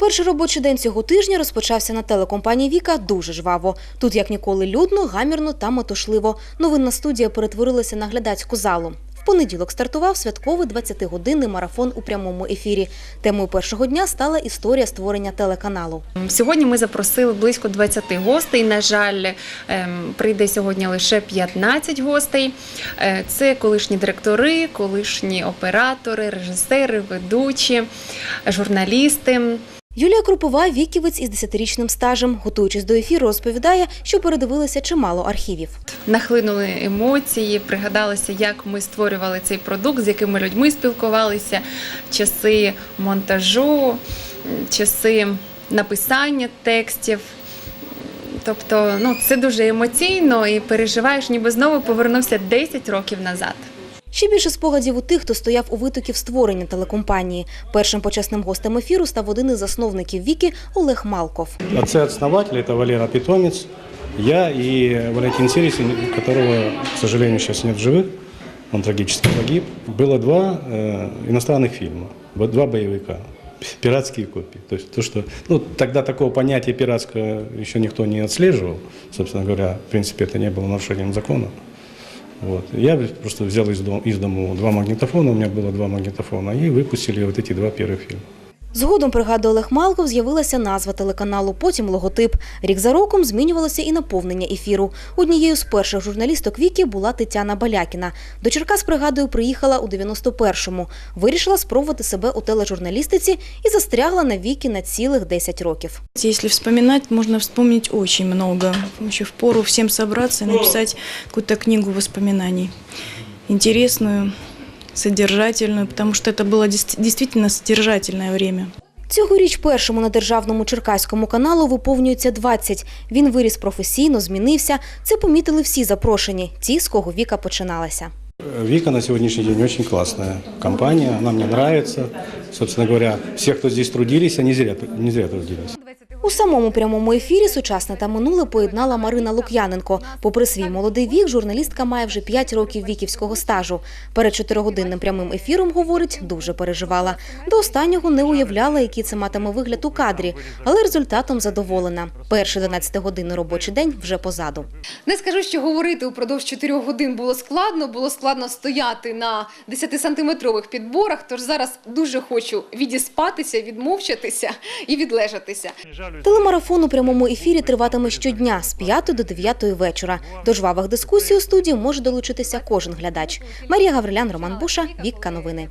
Перший робочий день цього тижня розпочався на телекомпанії Віка дуже жваво. Тут як ніколи людно, гамірно та метушливо. Новинна студія перетворилася на глядацьку залу. В понеділок стартував святковий 20-годинний марафон у прямому ефірі. Темою першого дня стала історія створення телеканалу. Сьогодні ми запросили близько 20 гостей. На жаль, ем, прийде сьогодні лише 15 гостей. Е, Це колишні директори, колишні оператори, режисери, ведучі, журналісти. Юлія Крупова, віківець із 10-річним стажем, готуючись до ефіру, розповідає, що передивилися чимало архівів. Нахлинули емоції, пригадалося, як ми створювали цей продукт, з якими людьми спілкувалися, часи монтажу, часи написання текстів. Тобто, ну це дуже емоційно і переживаєш, ніби знову повернувся 10 років назад. Ще більше спогадів у тих, хто стояв у витоків створення телекомпанії. Першим почесним гостем ефіру став один із засновників Віки Олег Малков. Отцы-основатели – это Валера Питомец, я и Валентин Сересин, которого, к сожалению, сейчас нет в живых, он трагически погиб. Было два э, иностранных фильма, вот два боевика, пиратские копии. То есть то, что, ну, тогда такого понятия пиратского еще никто не отслеживал, собственно говоря, в принципе, это не было нарушением закона. Вот. Я просто взял из дому, из дому два магнитофона, у меня было два магнитофона, и выпустили вот эти два первых фильма. Згодом, пригадує Олег Малков, з'явилася назва телеканалу, потім логотип. Рік за роком змінювалося і наповнення ефіру. Однією з перших журналісток Віки була Тетяна Балякіна. До Черкас, пригадую, приїхала у 91-му. Вирішила спробувати себе у тележурналістиці і застрягла на Віки на цілих 10 років. Если вспоминать, можно вспомнить очень много. Еще в пору всем собраться и написать какую-то книгу воспоминаний. Интересную, содержательную, потому что это было действительно содержательное время. Цьогоріч першому на державному черкаському каналу виповнюється 20. Він виріс професійно, змінився. Це помітили всі запрошені, ті, з кого Віка починалася. Віка на сьогоднішній день очень класна компанія, вона мені нравится. Собственно говоря, все, кто здесь трудились, они зря, не зря трудились. У самому прямому ефірі сучасне та минуле поєднала Марина Лук'яненко. Попри свій молодий вік, журналістка має вже 5 років віківського стажу. Перед чотиригодинним прямим ефіром, говорить, дуже переживала. До останнього не уявляла, який це матиме вигляд у кадрі, але результатом задоволена. Перший 12-годинний робочий день вже позаду. Не скажу, що говорити упродовж 4 годин було складно, було складно стояти на 10-сантиметрових підборах, тож зараз дуже хочу відіспатися, відмовчатися і відлежатися. Телемарафон у прямому ефірі триватиме щодня з 5 до 9 вечора. До жвавих дискусій у студії може долучитися кожен глядач. Марія Гаврилян, Роман Буша, Вікка Новини.